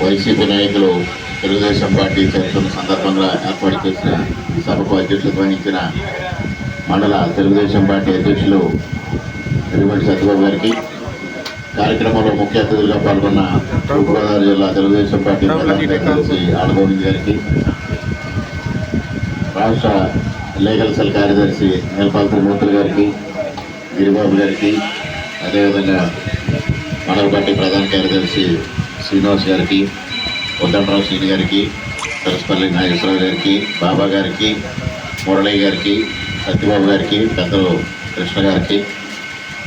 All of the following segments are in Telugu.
వైసీపీ నాయకులు తెలుగుదేశం పార్టీ చేరుతున్న సందర్భంగా ఏర్పాటు చేసిన సభకు అధ్యక్షత వహించిన మండల తెలుగుదేశం పార్టీ అధ్యక్షులు ఎరుమటి సత్యబాబు గారికి కార్యక్రమంలో ముఖ్య అతిథులుగా పాల్గొన్న తూర్పుగోదావరి జిల్లా తెలుగుదేశం పార్టీ ప్రధాన కార్యదర్శి ఆడగోవింద్ గారికి రాష్ట్ర లీగల్ సెల్ కార్యదర్శి నేలపాల్ త్రిమూర్తులు గారికి గిరిబాబు గారికి అదేవిధంగా మండల పార్టీ ప్రధాన కార్యదర్శి శ్రీనివాస్ గారికి ఉద్దండరావు శ్రీని గారికి సరస్పల్లి నాగేశ్వరరావు గారికి బాబా గారికి మురళి గారికి సత్యబాబు గారికి పెద్దలు కృష్ణ గారికి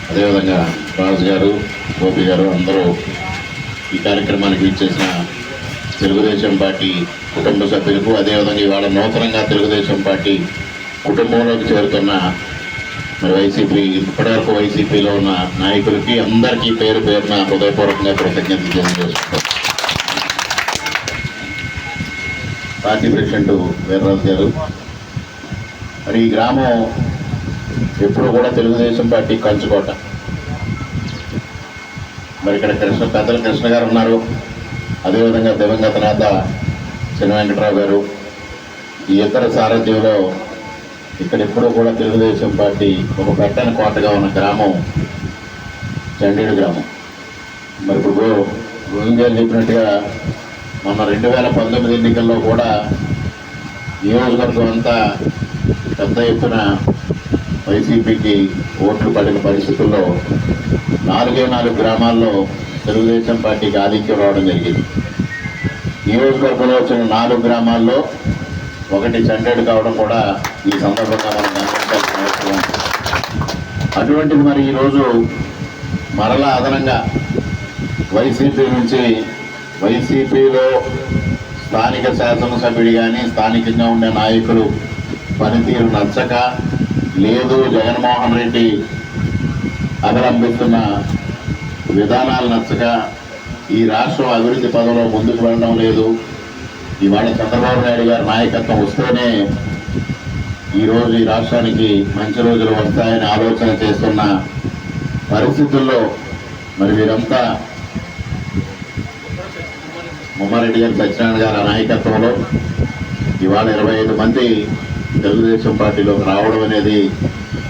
అదేవిధంగా రాజు గారు గోపి గారు అందరూ ఈ కార్యక్రమానికి ఇచ్చేసిన తెలుగుదేశం పార్టీ కుటుంబ సభ్యులకు అదేవిధంగా ఇవాళ నూతనంగా తెలుగుదేశం పార్టీ కుటుంబంలోకి చేరుతున్న మరి వైసీపీ ఇప్పటివరకు వైసీపీలో ఉన్న నాయకులకి అందరికీ పేరు పేరున హృదయపూర్వకంగా కృతజ్ఞత తెలియజేసుకుంటాం పార్టీ ప్రెసిడెంట్ వీర్రాజు గారు మరి ఈ గ్రామం ఎప్పుడు కూడా తెలుగుదేశం పార్టీ కంచుకోట మరి ఇక్కడ కృష్ణ పెద్దల కృష్ణ గారు ఉన్నారు. అదేవిధంగా దివంగత నేత చిన్న వెంకట్రావు గారు ఈ ఇతర సారథ్యంలో ఇక్కడ ఎప్పుడూ కూడా తెలుగుదేశం పార్టీ ఒక పెట్టని కోటగా ఉన్న గ్రామం చండీడు గ్రామం. మరి ఇప్పుడు గో- గోవింద్ గారు చెప్పినట్టుగా మొన్న రెండు వేల పంతొమ్మిది ఎన్నికల్లో కూడా నియోజకవర్గం అంతా పెద్ద ఎత్తున వైసీపీకి ఓట్లు పడిన పరిస్థితుల్లో నాలుగే నాలుగు గ్రామాల్లో తెలుగుదేశం పార్టీకి ఆధిక్యం రావడం జరిగింది. నియోజకవర్గంలో వచ్చిన నాలుగు గ్రామాల్లో ఒకటి చండేడు కావడం కూడా ఈ సందర్భంగా మనం గమనించాల్సిన అవసరం అటువంటిది మరి ఈరోజు మరలా అదనంగా వైసీపీ నుంచి వైసీపీలో స్థానిక శాసనసభ్యుడు కానీ స్థానికంగా ఉండే నాయకులు పనితీరు నచ్చక లేదు జగన్మోహన్ రెడ్డి అవలంబిస్తున్న విధానాలు నచ్చక ఈ రాష్ట్రం అభివృద్ధి పదంలో ముందుకు వెళ్ళడం లేదు. ఇవాళ చంద్రబాబు నాయుడు గారి నాయకత్వం వస్తేనే ఈరోజు ఈ రాష్ట్రానికి మంచి రోజులు వస్తాయని ఆలోచన చేస్తున్న పరిస్థితుల్లో మరి వీరంతా ముమ్మారెడ్డి గారు సత్యనారాయణ గారి నాయకత్వంలో ఇవాళ ఇరవై ఐదు మంది తెలుగుదేశం పార్టీలోకి రావడం అనేది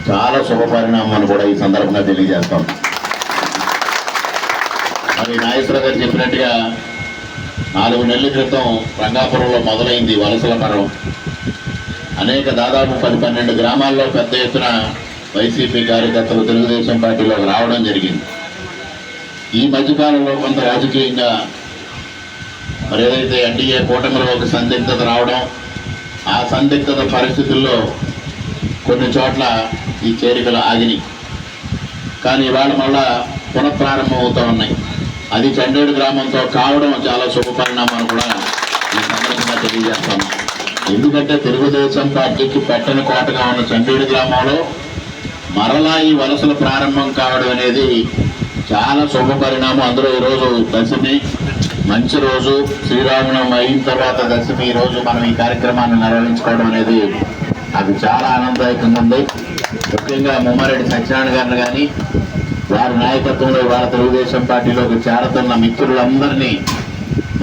చాలా శుభ పరిణామాలు కూడా ఈ సందర్భంగా తెలియజేస్తాం. మరి నాగేశ్వర గారు చెప్పినట్టుగా నాలుగు నెలల క్రితం రంగాపురంలో మొదలైంది వలసల పర్వం. అనేక దాదాపు పది పన్నెండు గ్రామాల్లో పెద్ద ఎత్తున వైసీపీ కార్యకర్తలు తెలుగుదేశం పార్టీలోకి రావడం జరిగింది. ఈ మధ్యకాలంలో కొంత రాజకీయంగా మరి ఏదైతే ఎన్డీఏ కూటమిలో ఒక సందిగ్ధత రావడం ఆ సందిగ్ధత పరిస్థితుల్లో కొన్ని చోట్ల ఈ చేరికలు ఆగినాయి. కానీ ఇవాళ మళ్ళా పునఃప్రారంభం అవుతూ ఉన్నాయి. అది చండేడు గ్రామంతో కావడం చాలా శుభ పరిణామాలు కూడా ఈ సందర్భంగా తెలియజేస్తాను. ఎందుకంటే తెలుగుదేశం పార్టీకి పెట్టని కోటగా ఉన్న చండీడు గ్రామంలో మరలా ఈ వలసలు ప్రారంభం కావడం అనేది చాలా శుభ పరిణామం. అందులో ఈరోజు దశమి మంచి రోజు. శ్రీరామనవమి అయిన తర్వాత దశమి ఈ రోజు మనం ఈ కార్యక్రమాన్ని నిర్వహించుకోవడం అనేది అది చాలా ఆనందదాయకంగా ఉంది. ముఖ్యంగా ముమ్మారెడ్డి సత్యనారాయణ గారిని కానీ వారి నాయకత్వంలో ఇవాళ తెలుగుదేశం పార్టీలోకి చేరుతున్న మిత్రులందరినీ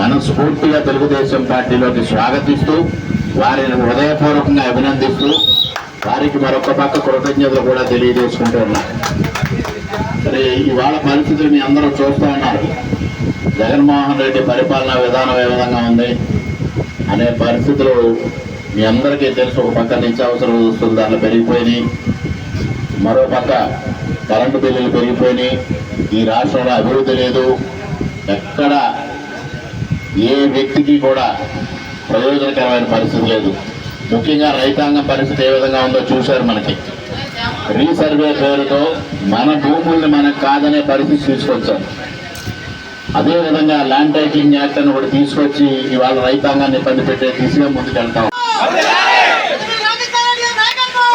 మనస్ఫూర్తిగా తెలుగుదేశం పార్టీలోకి స్వాగతిస్తూ వారిని హృదయపూర్వకంగా అభినందిస్తూ వారికి మరొక పక్క కృతజ్ఞతలు కూడా తెలియజేసుకుంటూ ఉన్నారు సరే ఇవాళ పరిస్థితులు మీ అందరూ చూస్తూ ఉన్నారు. జగన్మోహన్ రెడ్డి పరిపాలనా విధానం ఏ విధంగా ఉంది అనే పరిస్థితులు మీ అందరికీ తెలుసు. ఒక పక్క నిత్యావసర వస్తువులు ధరలు పెరిగిపోయినాయి. మరో పక్క కరెంటు బిల్లులు పెరిగిపోయినాయి. ఈ రాష్ట్రంలో అభివృద్ధి లేదు. ఎక్కడ ఏ వ్యక్తికి కూడా ప్రయోజనకరమైన పరిస్థితి లేదు. ముఖ్యంగా రైతాంగం పరిస్థితి ఏ విధంగా ఉందో చూశారు మనకి. రీసర్వే పేరుతో మన భూముల్ని మనకు కాదనే పరిస్థితి తీసుకొచ్చారు. అదేవిధంగా ల్యాండ్ టైకింగ్ యాక్ట్ అని ఒకటి తీసుకొచ్చి ఇవాళ రైతాంగాన్ని ఇబ్బంది పెట్టే దిశగా ముందుకెళ్తాం. నాయకత్వం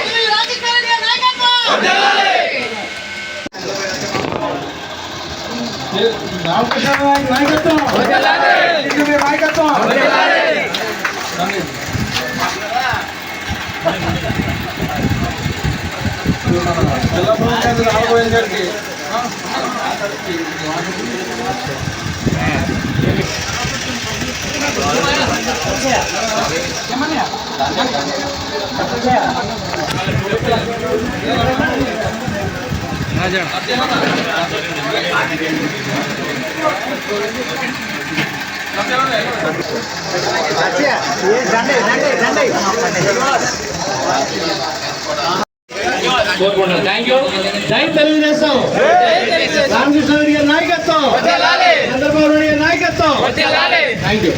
ఎదిరి రాజకీయ నాయకత్వం రామకృష్ణ నాయకత్వం టీడీపీ నాయకత్వం జిల్లా ప్రభుత్వం రామగోవింద్ గారికి థ్యాంక్ యూ జై తెలుగుదేశం. రామకృష్ణ నాయకత్వం. చంద్రబాబు నాయుడు గారి నాయకత్వం. Thank you